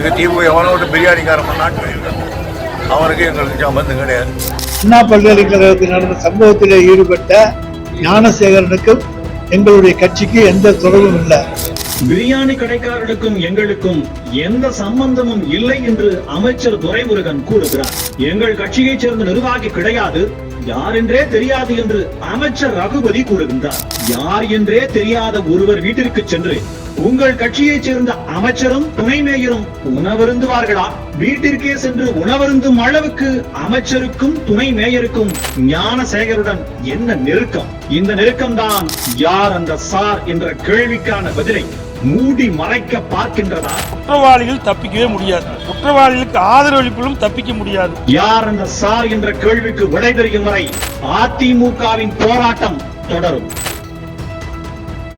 இவங்க எவனோ ஒரு பிரியாணிக்காரன் பண்ணாட்டு இருக்காங்க அவனுக்கு எங்களுக்கு சம்பந்தம் கிடையாது. அண்ணா பல்கலைக்கழகத்தில் நடந்த சம்பவத்தில் ஈடுபட்ட ஞானசேகரனுக்கும் எங்களுடைய கட்சிக்கு எந்த தொடர்பும் இல்லை. பிரியாணி கடைக்காரனுக்கும் எங்களுக்கும் எந்த சம்பந்தமும் இல்லை என்று அமைச்சர் துரைமுருகன் கூறுகிறார். எங்கள் கட்சியைச் சேர்ந்த நிர்வாகி கிடையாது. யார் என்றே தெரியாது என்று அமைச்சர் ரகுபதி கூறுகின்றார். யார் என்றே தெரியாத ஒருவர் வீட்டிற்கு சென்று உங்கள் கட்சியைச் சேர்ந்த அமைச்சரும் துணை மேயரும் உணவருந்துவார்களா? வீட்டிற்கே சென்று உணவருந்தும் அளவுக்கு அமைச்சருக்கும் துணை மேயருக்கும் ஞானசேகருடன் என்ன நெருக்கம்? இந்த நெருக்கம்தான் யார் அந்த சார் என்ற கேள்விக்கான பதிலை மூடி மறைக்க பார்க்கின்றதா? குற்றவாளிகள் தப்பிக்கவே முடியாது. குற்றவாளிகளுக்கு ஆதரவளிப்பிலும் தப்பிக்க முடியாது. யார் அந்த சார் என்ற கேள்விக்கு விடை தெரியும் வரை அதிமுகவின் போராட்டம் தொடரும்.